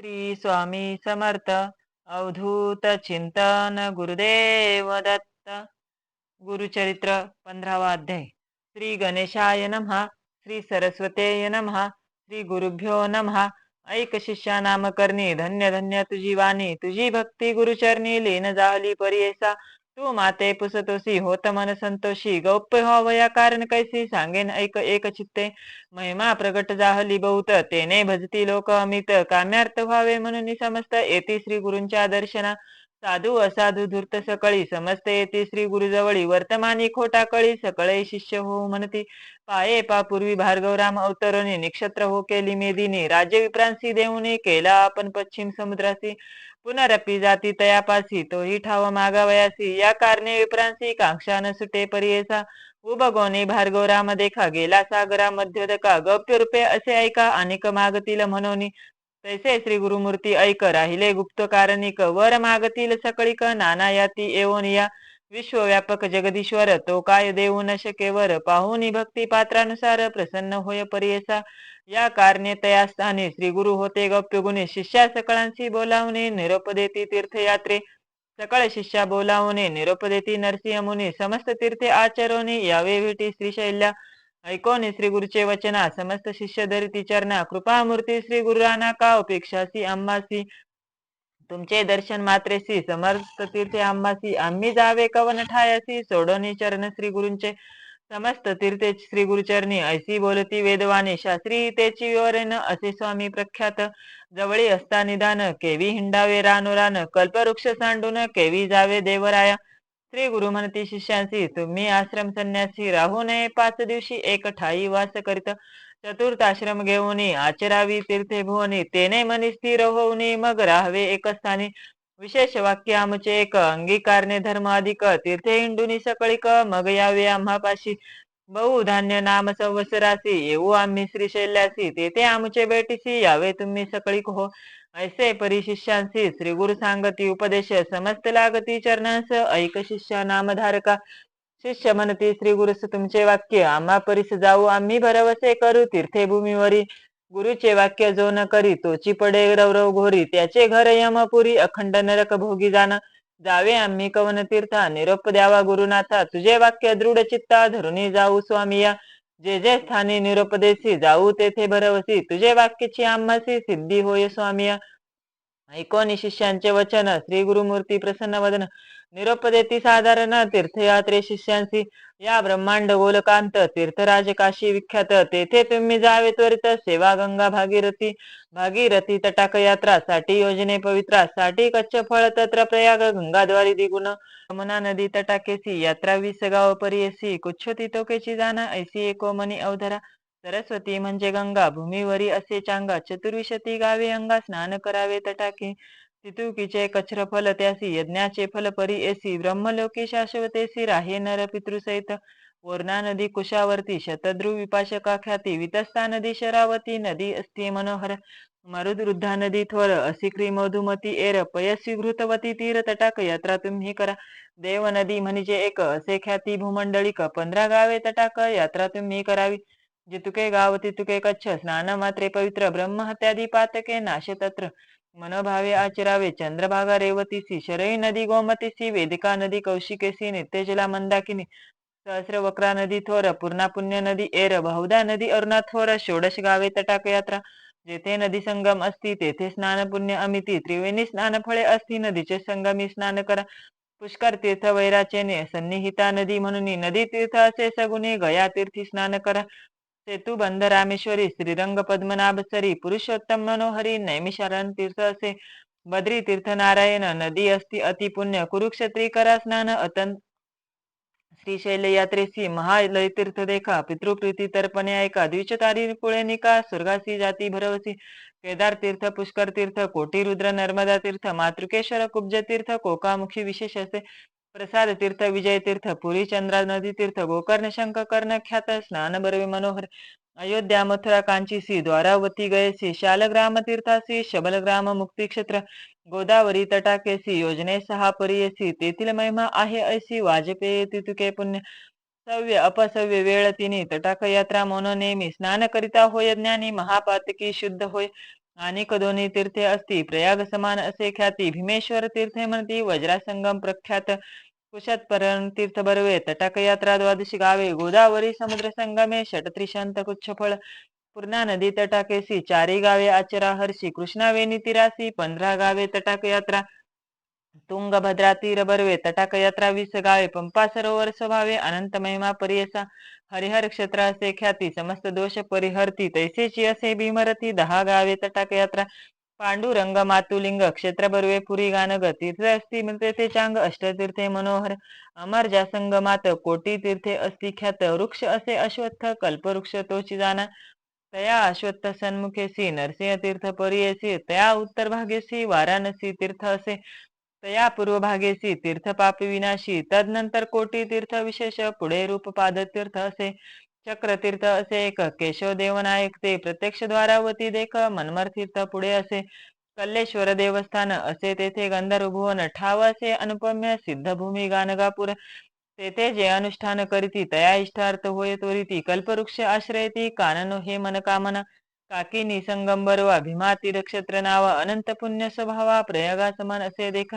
श्री स्वामी समर्थ. अवधूत चिंतन गुरुदेव दत्त. गुरुचरित्र पंधरावा अध्याय. श्री गणेशाय नमः. श्री सरस्वतेय नमः. श्री गुरुभ्यो नमः. ऐक शिष्या नामकर्णी धन्य धन्य तुझी वाणी. तुझी भक्ती गुरुचरणी. लीन जाहली परियेसा तू माते पुसतोसी होत मन संतोषी. गौप्य व्हावया कारण कैसी? सांगेन ऐक एक चित्ते. महिमा प्रगट जाहली बहुत. तेने भजती लोक अमित. काम्यार्थ व्हावे म्हणून समस्त येती श्री गुरूंच्या दर्शना. साधू असाधू धूर्त सकळी समस्त येते श्री गुरुजवळी. वर्तमानी खोटा कळी सकळे शिष्य हो म्हणती. पाये पा पूर्वी भार्गवराम अवतरणी निक्षत्र हो केली मेदिनी. राज्य विप्रांसी देऊने केला आपण पश्चिम समुद्रासी. पुनरपी जाती तयापासी तोही ठाव मागावयासी. या कारणे विप्रांसी कांक्षा न सुटे परियेसा. हो उबगोनी भार्गवराम देखा गेला सागरा मध्यदका. गप्य रूपे असे ऐका अनेक मागतील म्हणून तैसे श्री गुरुमूर्ती ऐक राहिले गुप्त कारणिक वर मागतील सकळीक नाना याती या. विश्वव्यापक जगदीश्वर तो काय देऊ न शकेवर पाहुनी भक्ती पात्रानुसार प्रसन्न होय परियसा. या कारणे तयास्थानी श्री गुरु होते गप्य गुणे शिष्या सकळांशी बोलावणे निरोप देती तीर्थयात्रे. सकळ शिष्या बोलावणे निरोप देती नरसिंह मुनी. समस्त तीर्थे आचरवणे यावे भेटी श्रीशैल्या ऐकोने श्री गुरुचे वचना समस्त शिष्य धरिती चरणा कृपामूर्ती श्री गुरुराना का उपेक्षासी अम्मासी तुमचे दर्शन मात्रेसी समर्थ तीर्थे अम्मासी आम्ही जावे कवन ठायासी सोडोनी चरण श्री गुरुंचे. समस्त तीर्थे श्री गुरुचरणी ऐसी बोलती वेदवाणी. शास्त्री तेची विवरण असे स्वामी प्रख्यात. जवळी असता निदान केवी हिंडावे रानुरान. कल्पवृक्ष सांडून केवी जावे देवराया. श्री गुरु म्हणते शिष्यांशी तुम्ही आश्रम संन्यासी राहू नये. पाच दिवशी एक ठाई वास करीत चतुर्थ आश्रम घेऊन आचरावी तीर्थे भुवनी तेने मनी स्थिर होऊनी मग राहावे एक स्थानी. विशेष वाक्य आमचे एक अंगीकारने धर्म अधिक तीर्थे हिंडुनी सकळिक मग यावे आम्हापाशी. बहु धान्य नाम संवत्सरासी येऊ आम्ही श्री शैल्यासी तेथे आमचे बेटीसी यावे तुम्ही सकळिक हो. ऐसे परिशिष्यांसी श्री गुरु सांगती उपदेश समस्त लागती चरणास ऐक शिष्या नामधारका. शिष्य म्हणती श्री गुरुस तुमचे वाक्य आम्हा परिस जाऊ आम्ही भरवसे करू तीर्थे भूमीवरी गुरुचे वाक्य जो न करी तोची पडे रवरव घोरी. त्याचे घर यमपुरी अखंड नरक भोगी जाण. जावे आम्ही कवन तीर्था निरोप द्यावा गुरुनाथा. तुझे वाक्य दृढ चित्ता धरुणी जाऊ स्वामी या. जे जे स्थानी निरुपदेशी जाऊ तेथे भरवसी. तुझे वाक्यची आम्हासी सिद्धी होय स्वामी ऐकोनी शिष्यांचे वचन श्री गुरुमूर्ती प्रसन्न वदन निरोपदेती साधारण तीर्थयात्रे शिष्यांशी या ब्रह्मांड गोलकांत तीर्थराज काशी विख्यात तेथे तुम्ही जावे त्वरित सेवा गंगा भागीरथी भागीरथी तटाक यात्रा साठी योजने पवित्रा साठी कच्छ फळ तत्र प्रयाग गंगाद्वारी दिगुण यमुना नदी तटाकेसी यात्रा वीस गाव परियसी कुच्छोती तोकेची जाना ऐसी एको मनी अवधरा सरस्वती म्हणजे गंगा भूमीवरी असे चांगा चतुर्विशती गावे अंगा स्नान करावे तटाके तितुकीचे कच्छर फल त्यासी यज्ञाचे फल परी एसी ब्रह्मलोकी शाश्वतेसी राहे नर पितृसहित वर्णा नदी कुशावर्ती शतद्रु विपाशका ख्याती वितस्ता नदी शरावती नदी अस्ति मनोहर मरुदृद्धा नदी थोर असिक्री मधुमती एर पयसी घृतवती तीर तटाक यात्रा तुम्ही करा देव नदी म्हणजे एक असे ख्याती भूमंडळिक पंधरा गावे तटाक यात्रा तुम्ही करावी जितुके गाव तितुके कच्छ स्नान मात्रे पवित्र ब्रह्म हत्यादी पातके नाशे तत्र मनोभावे आचरावे चंद्रभागा रेवतीसी शरई नदी गोमतीसी वेदिका नदी कौशिकेसी नित्यजला मंदाकिनी सहस्र वक्रा नदी थोर पूर्णा पुण्य नदी एर बहुदा नदी अरुणा थोर षोडश गावे तटाक यात्रा जेथे नदी संगम असती तेथे स्नान पुण्य अमिती त्रिवेणी स्नान फळे असती नदीचे संगमी स्नान करा पुष्कर तीर्थ वैराचेने सन्निहिता नदी म्हणून नदी तीर्थ असे सगुणे गया तीर्थी स्नान करा सेतू बंद रामेश्वरी श्रीरंग पद्मनाभ सरी पुरुषोत्तम मनोहरी नैमिषारण तीर्थ असे बद्री तीर्थ नारायण नदी असती अतिपुण्य कुरुक्षेत्री करा स्नान अतन श्रीशैल यात्रेसी महालय तीर्थ देखा पितृप्रीती तर्पणे ऐका द्विचतारी पुळे निका स्वर्गासी जाती भरवसी केदार तीर्थ पुष्कर तीर्थ कोटी रुद्र नर्मदा तीर्थ मातृकेश्वर कुब्ज तीर्थ कोकामुखी विशेष असे प्रसाद तीर्थ विजय तीर्थ पुरी चंद्रा नदी तीर्थ गोकर्ण शंख कर्ण ख्यात स्नान बरवे मनोहर अयोध्या मथुरा कांची सी द्वारावती गयसी शालग्राम तीर्थासी शबलग्राम मुक्ती क्षेत्र गोदावरी तटाकेसी योजने सहा परियसी तेथील महिमा आहे ऐसी वाजपेयी तितुके पुण्य सव्य अपसव्य वेळ तिने तटाक यात्रा मोन नेहमी स्नान करिता होय ज्ञानी महापातकी शुद्ध होय अनेक दोन्ही तीर्थे असती प्रयाग समान असे ख्याती भीमेश्वर तीर्थे म्हणती वज्रासंगम प्रख्यात कुशतपरण तीर्थ बरवे तटाक यात्रा द्वादशी गावे गोदावरी समुद्र संगमे षटत्रिशांत कुच्छफळ पूर्णा नदी तटाकेसी चारी गावे आचरा हर्षी कृष्णावेणी तिरासी पंधरा गावे तटाक यात्रा तुंगभद्रा तीर बरवे तटाक यात्रा वीस गावे पंपा सरोवर स्वभावे अनंत महिमा परियसा हरिहर क्षेत्र असे ख्याती समस्त दोष परिहरती तैसेची असे भीमरती दहा गावे तटाक यात्रा पांडुरंग मातुलिंग क्षेत्र बर्वे पुरी गानग तीर्थ असती मिळते चांग अष्टतीर्थे मनोहर अमर जासंग मात कोटी तीर्थे असती ख्यात वृक्ष असे अश्वत्थ कल्पवृक्ष तोची जाना तया अश्वत्थ सन्मुखेसी नरसिंह तीर्थ परियसी तया उत्तर भागेसी वाराणसी तीर्थ असे तया पूर्वभागेसी तीर्थ विनाशी तदनंतर कोटी तीर्थ विशेष पुढे रूपपाद तीर्थ असे चक्रतीर्थ असे एक केशव देवनायक ते प्रत्यक्ष द्वारावती देख मनमर तीर्थ पुढे असे कल्लेश्वर देवस्थान असे तेथे गंधर्भुवन ठाव असे अनुपम्य सिद्धभूमी गाणगापूर तेथे जे अनुष्ठान करीती तया इष्टार्थ होय त्वरिती कल्पवृक्ष आश्रयती काननो हे मनकामना काकी निसंगंबरवा भीमा तीरक्षेत्र नाव अनंत पुण्य स्वभावा प्रयागा समान असे देख.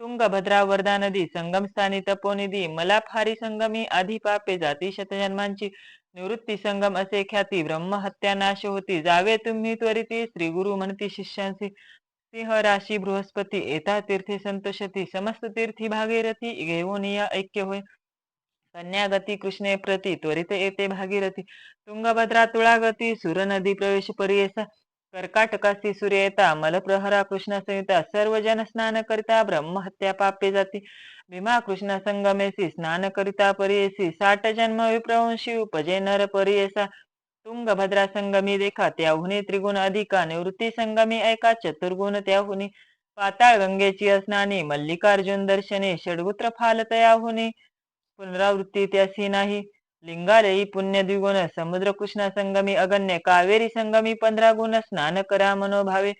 तुंगभद्रा वर्धा नदी संगमस्थानी तपोनिधी मलाफारी संगमी आधी पापे जाती शतजन्मांची. निवृत्ती संगम असे ख्याती ब्रह्महत्या नाश होती. जावे तुम्ही त्वरिती श्री गुरु म्हणती शिष्यांशी. सिंह राशी बृहस्पती येता तीर्थे संतोषती. समस्त तीर्थी भागीरथी घेऊन या ऐक्य होय. कन्यागती कृष्णे प्रती त्वरित येते भागीरथी। तुंगभद्रा तुळागती सुर नदी प्रवेश परियसा। कर्काटकासी सूर्य येता मलप्रहरा कृष्ण संहिता। सर्व जन स्नान करिता ब्रह्महत्या पापे जाती। भीमा कृष्ण संगमेसी स्नान करिता परियेसी। साठ जन्म विप्रवंशी उपजे नर परियेसा। तुंगभद्रा संगमी देखा त्याहुनी त्रिगुण अधिका। निवृत्ती संगमी ऐका चतुर्गुण त्याहुनी। पाताळ गंगेची असनानी मल्लिकार्जुन दर्शने। षडगुत्र फाल तयाहुनी। पुनरावृत्ती त्यासी नाही. लिंगालयी पुण्य द्विगुण समुद्र कृष्ण संगमी अगण्य कावेरी संगमी पंधरा गुण स्नान करा मनोभावे.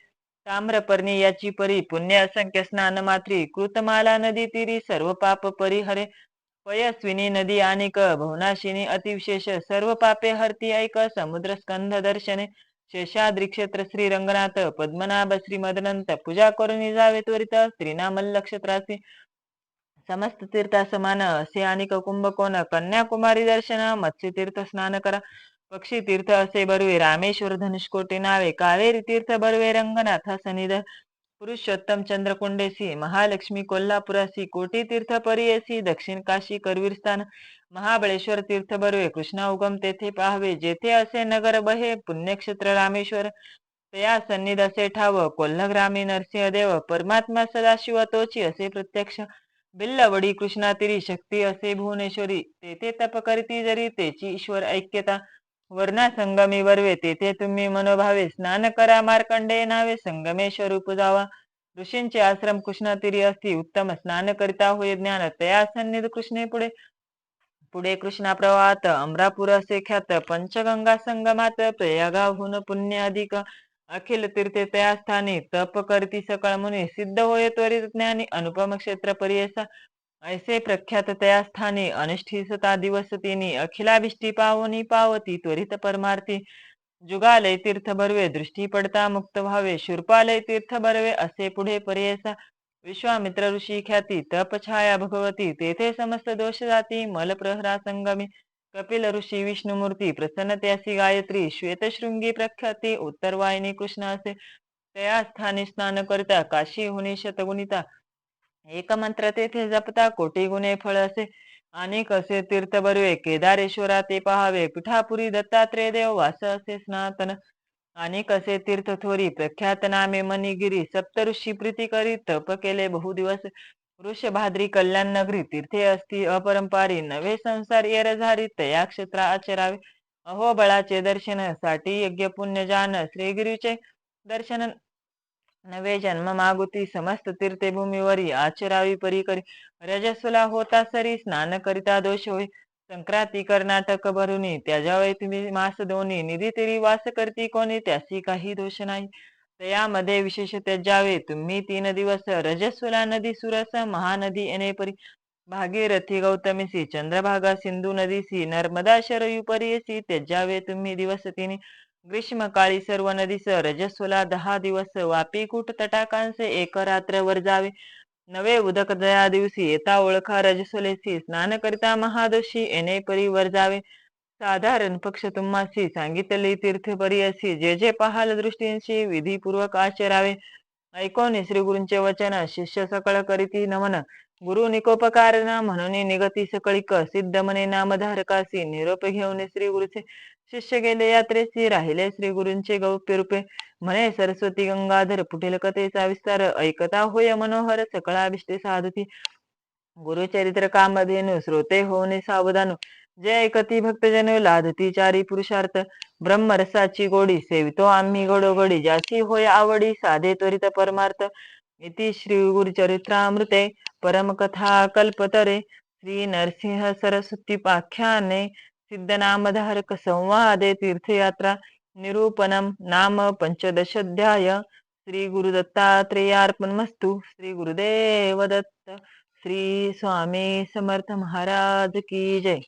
ताम्रपर्णी याची परी पुण्य असंख्य स्नान मात्री. कृतमाला नदी तिरी सर्व पाप परिहरे. पयस्विनी नदी आणिक भवनाशिनी अतिविशेष. सर्व पापे हरती ऐक समुद्र स्कंध दर्शने. शेषाद्री क्षेत्र श्री रंगनाथ पद्मनाभ श्री मदनंत. पूजा करून जावे त्वरित श्रीनामल्ल क्षेत्रासी समस्त तीर्था समान असे आणि कुंभकोण कन्याकुमारी दर्शन मत्स्य तीर्थ स्नान करा. पक्षी तीर्थ असे बरवे रामेश्वर धनुष्कोटी नावे. कावेरी तीर्थ बरवे रंगनाथ सनिधर पुरुषोत्तम चंद्रकुंडेसी. महालक्ष्मी कोल्हापुरासी. कोटी तीर्थ परियसी. दक्षिण काशी करवीरस्थान महाबळेश्वर तीर्थ बरवे कृष्णा उगम तेथे पाहावे. जेथे असे नगर बहे पुण्यक्षेत्र रामेश्वर. तया सन्निध असे ठाव. कोल्हग्रामी नरसिंहदेव. परमात्मा सदाशिव तोची असे प्रत्यक्ष. बिल्लवडी कृष्णातिरी शक्ती असे भुवनेश्वरी तेथे तप करीती जरी तेची ईश्वर ऐक्यता. वर्णा संगमी वरवे तेथे तुम्ही मनोभावे. स्नान करा मार्कंडे नावे संगमेश्वर उपजावा ऋषींचे आश्रम कृष्णातिरी असती उत्तम स्नान करिता होय ज्ञान. तया सन्निध कृष्णे पुढे. पुढे कृष्णा प्रवाहात अमरापूर असे ख्यात. पंचगंगा संगमात प्रयागाहून पुण्य अधिक. अखिल तीर्थे त्या स्थानी तप करती सकळ मुनी सिद्ध होय त्वरित ज्ञानी अनुपम क्षेत्र परियसा. ऐसे प्रख्यात त्या स्थानी अनुष्ठिसता दिवस तिनी अखिलाभिष्टी पावनी पावती त्वरित परमार्थी. जुगालय तीर्थ बरवे दृष्टी पडता मुक्त व्हावे शुरपालय तीर्थ बरवे असे पुढे पर्यसा. विश्वामित्र ऋषी ख्याती तप छाया भगवती तेथे समस्त दोष जाती मल प्रहरा संगमी. कपिल ऋषी विष्णुमूर्ती प्रसन्न त्यासी गायत्री श्वेतशृंगी प्रख्याती उत्तरवाहिनी कृष्ण असे त्या स्थानी स्नान करता काशी हुनी शतगुणिता एक मंत्र तेथे जपता कोटी गुणे फळ असे आणि कसे तीर्थ बरवे केदारेश्वरा ते पहावे पिठापुरी दत्तात्रेय देव वास असे स्नातन आणि कसे तीर्थ थोरी प्रख्यात नामे मणिगिरी सप्तऋषी प्रीती करी तप केले बहु दिवस वृषभाद्री कल्याण नगरी तीर्थे असती अपरंपारी नवे संसार येरझारी या क्षेत्रा आचरावे. अहो बळाचे दर्शनसाठी यज्ञ पुण्य जान श्रीगिरीचे दर्शन नवे जन्म मागुती समस्त तीर्थे भूमीवरी आचरावी परी करी रजस्वला होता सरी स्नान करिता दोष होई संक्रांती कर्नाटक भरुनी त्याच्यावेळी तुम्ही मास दोन्ही निधी तरी वास करती कोणी त्यासी काही दोष नाही. तयामध्ये विशेष त्याजावे तुम्ही तीन दिवस रजस्वला नदी सुरस महानदी येणेपरी भागीरथी गौतमीसी चंद्रभागा सिंधू नदीसी नर्मदा शरयुपरीयसी त्याजावे तुम्ही दिवस तिने ग्रीष्मकाळी सर्व नदीस रजस्वला दहा दिवस वापी कूट तटाकांचे एक रात्रवर जावे. नवे उदक दया दिवशी येता ओळखा रजस्वलेसी स्नान करिता महादोषी येणे परी वर जावे. साधारण पक्ष तुम्हासी सांगितले तीर्थ परी असी जे जे पहाल दृष्टींशी विधीपूर्वक आचरावे. ऐकोने श्री गुरूंचे वचन शिष्य सकळ करीती नमन. गुरु निकोपकार म्हणून निगती सकळिक सिद्ध मने नामधारकासी निरोप घेऊन श्री गुरुचे शिष्य गेले यात्रेसी राहिले श्री गुरूंचे गौप्य रूपे. म्हणे सरस्वती गंगाधर पुढील कथेचा विस्तार ऐकता होय मनोहर सकळाभिष्टे साधती. गुरुचरित्र कामधेनु श्रोते होणे सावधान. जे ऐकती भक्तजन लाधती चारी पुरुषार्थ ब्रह्मरसाची गोडी सेवितो आम्ही घडोघडी. जासी होय आवडी साधे त्वरित परमार्थ. इति श्री गुरुचरित्रामृते परमकथा कल्पतरे. श्री नरसिंह सरस्वती पाख्याने सिद्धनामधारक संवादे तीर्थयात्रा निरूपणम नाम पंचदशाध्याय. श्री गुरुदत्तात्रेयार्पणमस्तु. श्री गुरुदेव दत्त श्री स्वामी समर्थ महाराज की जय.